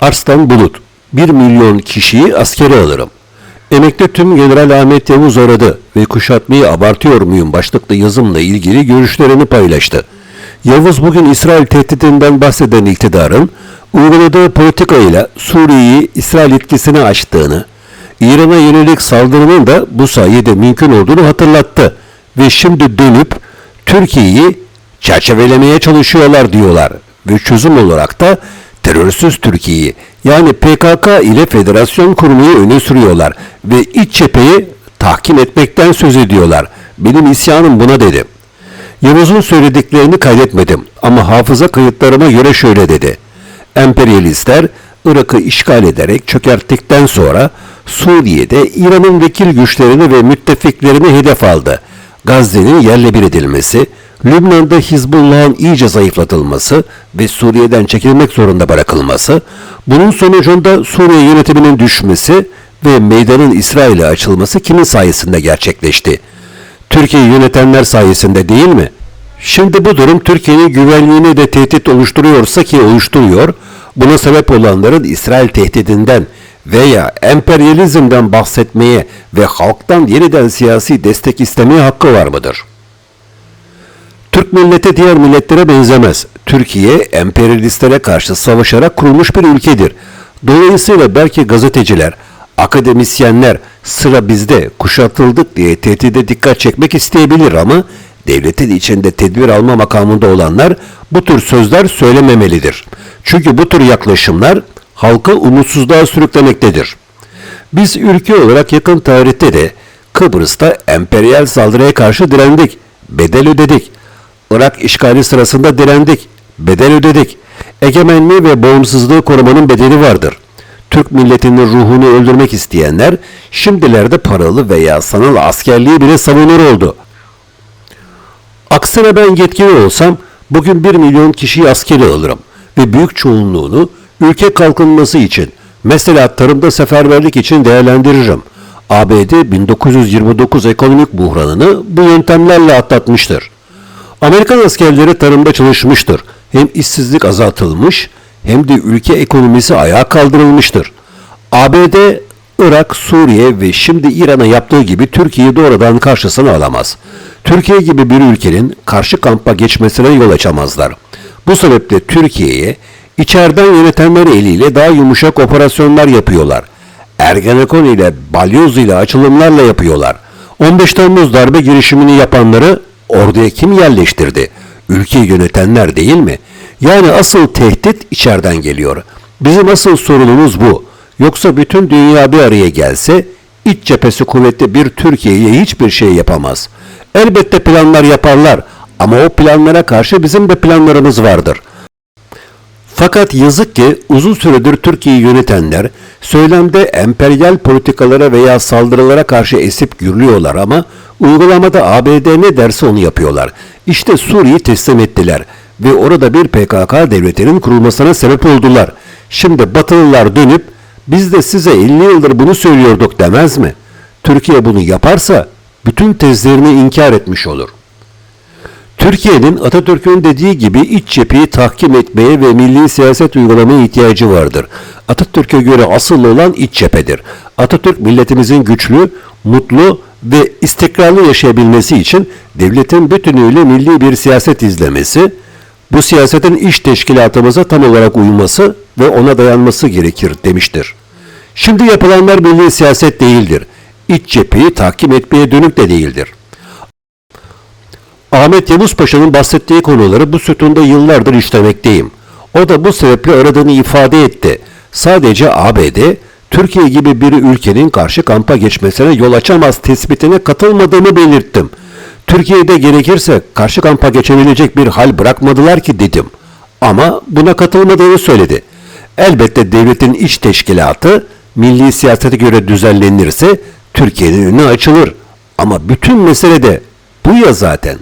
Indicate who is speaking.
Speaker 1: Arslan Bulut 1 milyon kişiyi askere alırım. Emekli tüm General Ahmet Yavuz aradı ve kuşatmayı abartıyor muyum başlıklı yazımla ilgili görüşlerini paylaştı. Yavuz bugün İsrail tehdidinden bahseden iktidarın uyguladığı politikayla Suriye'yi İsrail etkisine açtığını, İran'a yönelik saldırının da bu sayede mümkün olduğunu hatırlattı ve şimdi dönüp Türkiye'yi çerçevelemeye çalışıyorlar diyorlar ve çözüm olarak da terörsüz Türkiye'yi yani PKK ile federasyon kurmayı öne sürüyorlar ve iç cepheyi tahkim etmekten söz ediyorlar. Benim isyanım buna dedi. Yavuz'un söylediklerini kaydetmedim ama hafıza kayıtlarıma göre şöyle dedi. Emperyalistler Irak'ı işgal ederek çökerttikten sonra Suriye'de İran'ın vekil güçlerini ve müttefiklerini hedef aldı. Gazze'nin yerle bir edilmesi, Lübnan'da Hizbullah'ın iyice zayıflatılması ve Suriye'den çekilmek zorunda bırakılması, bunun sonucunda Suriye yönetiminin düşmesi ve meydanın İsrail'e açılması kimin sayesinde gerçekleşti? Türkiye'yi yönetenler sayesinde değil mi? Şimdi bu durum Türkiye'nin güvenliğine de tehdit oluşturuyorsa ki oluşturuyor, buna sebep olanların İsrail tehdidinden veya emperyalizmden bahsetmeye ve halktan yeniden siyasi destek istemeye hakkı var mıdır? Türk milleti diğer milletlere benzemez. Türkiye emperyalistlere karşı savaşarak kurulmuş bir ülkedir. Dolayısıyla belki gazeteciler, akademisyenler sıra bizde kuşatıldık diye tehdide dikkat çekmek isteyebilir ama devletin içinde tedbir alma makamında olanlar bu tür sözler söylememelidir. Çünkü bu tür yaklaşımlar halkı umutsuzluğa sürüklemektedir. Biz ülke olarak yakın tarihte de Kıbrıs'ta emperyal saldırıya karşı direndik, bedel ödedik. Irak işgali sırasında direndik, bedel ödedik. Egemenliği ve bağımsızlığı korumanın bedeli vardır. Türk milletinin ruhunu öldürmek isteyenler şimdilerde paralı veya sanal askerliği bile savunur oldu. Aksine ben yetkili olsam bugün 1 milyon kişiyi askeri alırım ve büyük çoğunluğunu ülke kalkınması için mesela tarımda seferberlik için değerlendiririm. ABD 1929 ekonomik buhranını bu yöntemlerle atlatmıştır. Amerikan askerleri tarımda çalışmıştır. Hem işsizlik azaltılmış hem de ülke ekonomisi ayağa kaldırılmıştır. ABD, Irak, Suriye ve şimdi İran'a yaptığı gibi Türkiye'yi doğrudan karşısına alamaz. Türkiye gibi bir ülkenin karşı kampa geçmesine yol açamazlar. Bu sebeple Türkiye'ye içeriden yönetenler eliyle daha yumuşak operasyonlar yapıyorlar. Ergenekon ile balyoz ile açılımlarla yapıyorlar. 15 Temmuz darbe girişimini yapanları orduya kim yerleştirdi? Ülkeyi yönetenler değil mi? Yani asıl tehdit içeriden geliyor. Bizim asıl sorunumuz bu. Yoksa bütün dünya bir araya gelse iç cephesi kuvvetli bir Türkiye'ye hiçbir şey yapamaz. Elbette planlar yaparlar ama o planlara karşı bizim de planlarımız vardır. Fakat yazık ki uzun süredir Türkiye'yi yönetenler söylemde emperyal politikalara veya saldırılara karşı esip gürlüyorlar ama uygulamada ABD ne derse onu yapıyorlar. İşte Suriye'yi teslim ettiler ve orada bir PKK devletinin kurulmasına sebep oldular. Şimdi Batılılar dönüp biz de size 50 yıldır bunu söylüyorduk demez mi? Türkiye bunu yaparsa bütün tezlerini inkar etmiş olur. Türkiye'nin Atatürk'ün dediği gibi iç cepheyi tahkim etmeye ve milli siyaset uygulamaya ihtiyacı vardır. Atatürk'e göre asıl olan iç cephedir. Atatürk milletimizin güçlü, mutlu ve istikrarlı yaşayabilmesi için devletin bütünüyle milli bir siyaset izlemesi, bu siyasetin iş teşkilatımıza tam olarak uyması ve ona dayanması gerekir demiştir. Şimdi yapılanlar milli siyaset değildir. İç cepheyi tahkim etmeye dönük de değildir. Ahmet Yavuz Paşa'nın bahsettiği konuları bu sütunda yıllardır işlemekteyim. O da bu sebeple aradığını ifade etti. Sadece ABD, Türkiye gibi bir ülkenin karşı kampa geçmesine yol açamaz tespitine katılmadığımı belirttim. Türkiye'de gerekirse karşı kampa geçebilecek bir hal bırakmadılar ki dedim. Ama buna katılmadığını söyledi. Elbette devletin iç teşkilatı milli siyasete göre düzenlenirse Türkiye'nin önü açılır. Ama bütün mesele de bu ya zaten.